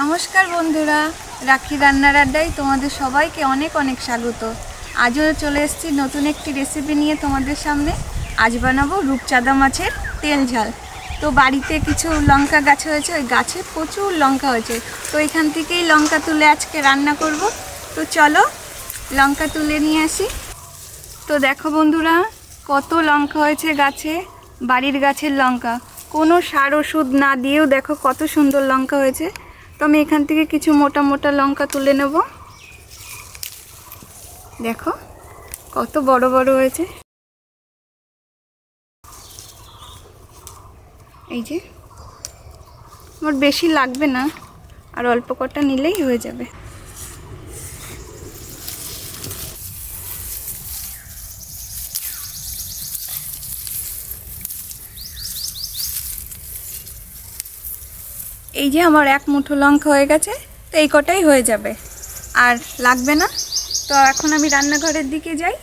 নমস্কার বন্ধুরা, রাখি রান্নার আড্ডায় তোমাদের সবাইকে অনেক অনেক স্বাগত। আজও চলে এসেছি নতুন একটি রেসিপি নিয়ে তোমাদের সামনে। আজ বানাবো রূপচাঁদা মাছের তেল ঝাল। তো বাড়িতে কিছু লঙ্কা গাছ হয়েছে, ওই গাছে প্রচুর লঙ্কা হয়েছে। তো এখান থেকেই লঙ্কা তুলে আজকে রান্না করব। তো চলো, লঙ্কা তুলে নিয়ে আসি। তো দেখো বন্ধুরা, কত লঙ্কা হয়েছে গাছে, বাড়ির গাছের লঙ্কা। কোনো সার ওষুধ না দিয়েও দেখো কত সুন্দর লঙ্কা হয়েছে। তো আমি এখান থেকে কিছু মোটা মোটা লঙ্কা তুলে নেব। দেখো, কত বড় বড় হয়েছে। এই যে আমার বেশি লাগবে না, আর অল্প কটা নিলেই হয়ে যাবে। এই যে আমার এক মুঠো লঙ্কা হয়ে গেছে, তো এই কটাই হয়ে যাবে। আর লাগবে না? তো এখন আমি রান্নাঘরের দিকে যাই।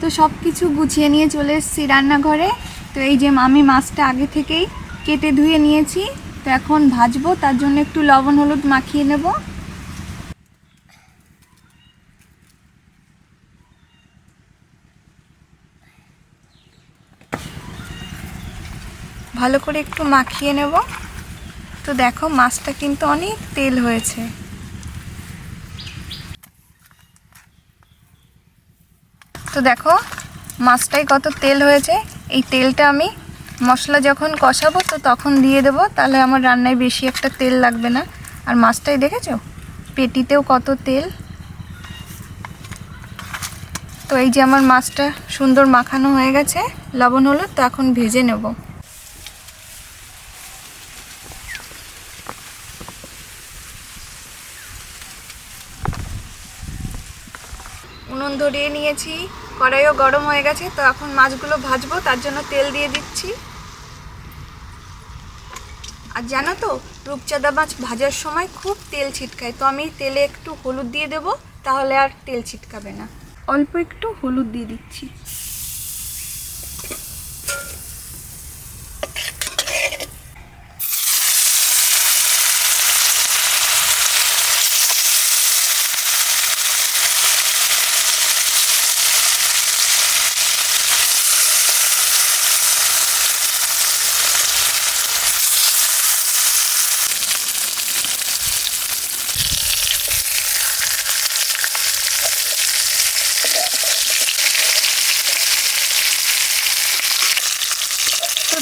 তো সব কিছু গুছিয়ে নিয়ে চলে এসেছি রান্নাঘরে। তো এই যে আমি মাছটা আগে থেকেই কেটে ধুয়ে নিয়েছি। তো এখন ভাজবো, তার জন্য একটু লবণ, হলুদ মাখিয়ে নেব। ভালো করে একটু মাখিয়ে নেব। তো দেখো, মাছটা কিন্তু অনেক তেল হয়েছে। তো দেখো, মাছটাই কত তেল হয়েছে। এই তেলটা আমি মশলা যখন কষাবো, তো তখন দিয়ে দেবো। তাহলে আমার রান্নায় বেশি একটা তেল লাগবে না। আর মাছটাই দেখেছ? পেটিতেও কত তেল। তো এই যে আমার মাছটা সুন্দর মাখানো হয়ে গেছে। লবণ হলো তো এখন ভেজে নেব। ধরিয়ে নিয়েছি। কড়াইও গরম হয়ে গেছে, তো এখন মাছগুলো ভাজবো, তার জন্য তেল দিয়ে দিচ্ছি। আর জানো তো, রূপচাঁদা মাছ ভাজার সময় খুব তেল ছিটকায়, তো আমি তেলে একটু হলুদ দিয়ে দেবো, তাহলে আর তেল ছিটকাবে না। অল্প একটু হলুদ দিয়ে দিচ্ছি।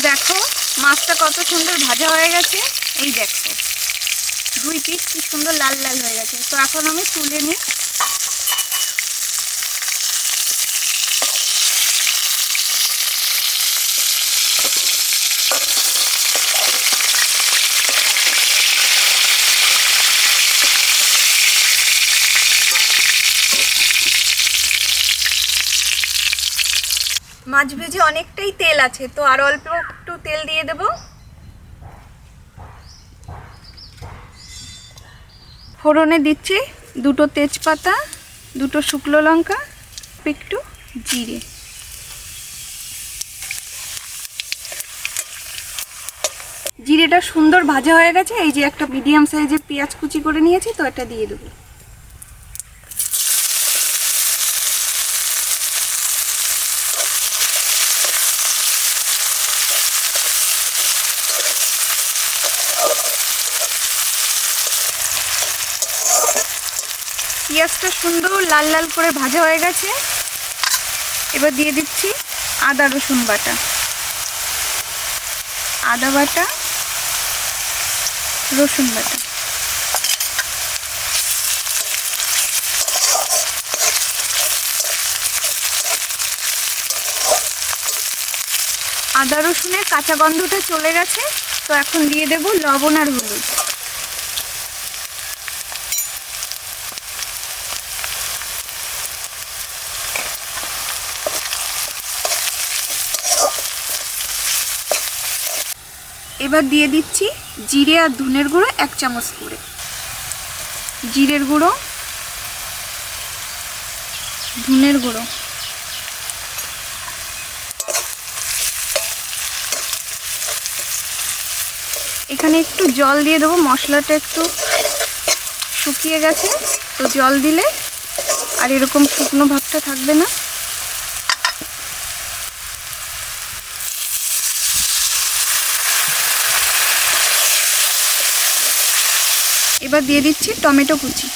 দেখো, মাছটা কত সুন্দর ভাজা হয়ে গেছে। এই দেখো, দুই পিস কি সুন্দর লাল লাল হয়ে গেছে। তো এখন আমি তুলে নিই। মাছ ভেজে অনেকটাই তেল আছে, তো আর অল্প একটু তেল দিয়ে দেব। ফোড়নে দিচ্ছি দুটো তেজপাতা, দুটো শুকনো লঙ্কা, একটু জিরে। জিরেটা সুন্দর ভাজা হয়ে গেছে, এই যে একটা মিডিয়াম সাইজের পেঁয়াজ কুচি করে নিয়েছি, তো এটা দিয়ে দেবো। পেঁয়াজটা সুন্দর লাল লাল করে ভাজা হয়ে গেছে। এবার দিয়ে দিচ্ছি আদা রসুন বাটা। আদা বাটা, রসুন বাটা। আদা রসুনের কাঁচা গন্ধটা চলে গেছে, তো এখন দিয়ে দেব লবণ আর হলুদ। এবার দিয়ে দিচ্ছি জিরে আর ধনের গুঁড়ো এক চামচ করে। জিরের গুঁড়ো, ধনের গুঁড়ো। এখানে একটু জল দিয়ে দেবো, মশলাটা একটু শুকিয়ে গেছে। তো জল দিলে আর এরকম শুকনো ভাবটা থাকবে না। এবার দিয়ে দিচ্ছি টমেটো কুচি।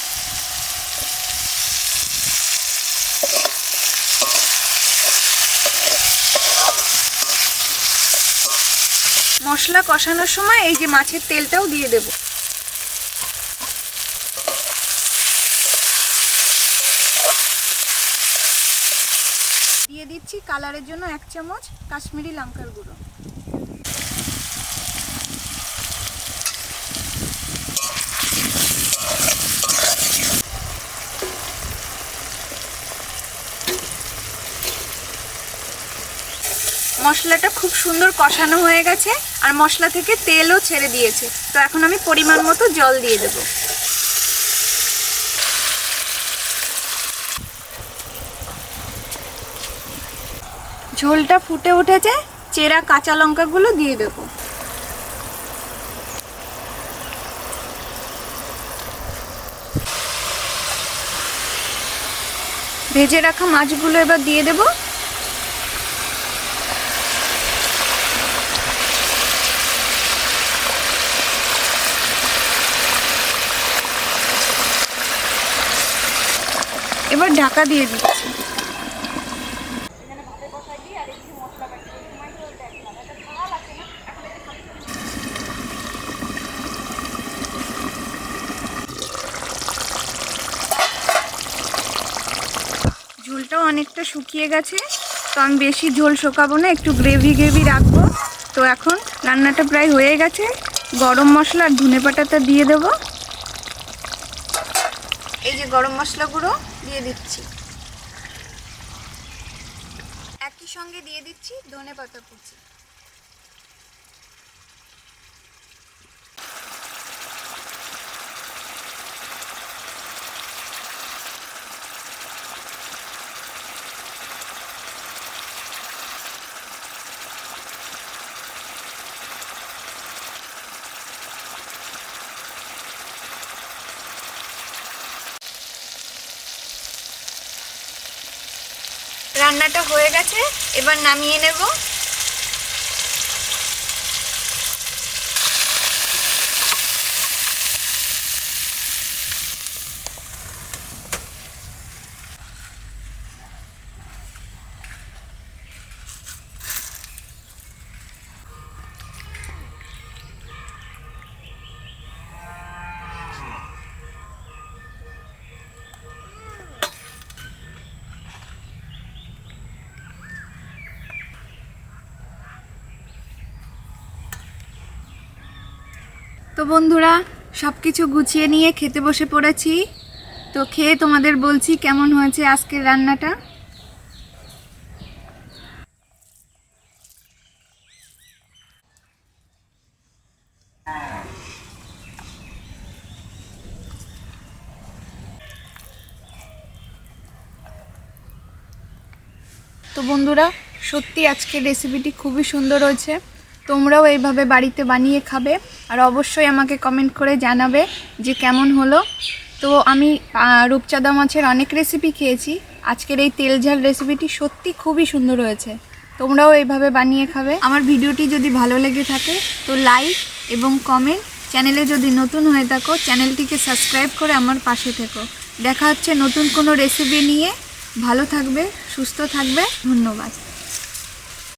মশলা কষানোর সময় এই যে মাছের তেলটাও দিয়ে দেব। দিয়ে দিচ্ছি কালারের জন্য এক চামচ কাশ্মীরি লঙ্কার গুঁড়ো। মশলাটা খুব সুন্দর কষানো হয়ে গেছে আর মশলা থেকে তেলও ছেড়ে দিয়েছে। তো এখন আমি পরিমাণ মতো জল দিয়ে দেব। ঝোলটা ফুটে উঠেছে, চেরা কাঁচা লঙ্কাগুলো দিয়ে দেবো। ভেজে রাখা মাছগুলো এবার দিয়ে দেবো। এবার ঢাকা দিয়ে দিচ্ছি। ঝোলটাও অনেকটা শুকিয়ে গেছে, তো আমি বেশি ঝোল শোকাবো না, একটু গ্রেভি গ্রেভি রাখব। তো এখন রান্নাটা প্রায় হয়ে গেছে, গরম মশলা আর ধনে পাতাটা দিয়ে দেবো। এই যে গরম মশলা গুঁড়ো দিয়ে দিচ্ছি। একই সঙ্গে দিয়ে দিচ্ছি ধনে পাতা কুচি। রান্নাটা হয়ে গেছে এবার নামিয়ে নেব। তো বন্ধুরা সব কিছু গুছিয়ে নিয়ে খেতে বসে পড়েছি। তো খেয়ে তোমাদের বলছি কেমন হয়েছে আজকের রান্নাটা। তো বন্ধুরা, সত্যি আজকের রেসিপিটি খুবই সুন্দর হয়েছে। তোমরাও এইভাবে বাড়িতে বানিয়ে খাবে আর অবশ্যই আমাকে কমেন্ট করে জানাবে যে কেমন হলো। তো আমি রূপচাঁদা মাছের অনেক রেসিপি খেয়েছি। আজকের এই তেল ঝাল রেসিপিটি সত্যি খুবই সুন্দর হয়েছে। তোমরাও এইভাবে বানিয়ে খাবে। আমার ভিডিওটি যদি ভালো লেগে থাকে, তো লাইক এবং কমেন্ট চ্যানেলে যদি নতুন হয়ে থাকো চ্যানেলটিকে সাবস্ক্রাইব করে আমার পাশে থেকো। দেখা হচ্ছে নতুন কোনো রেসিপি নিয়ে। ভালো থাকবে, সুস্থ থাকবে। ধন্যবাদ।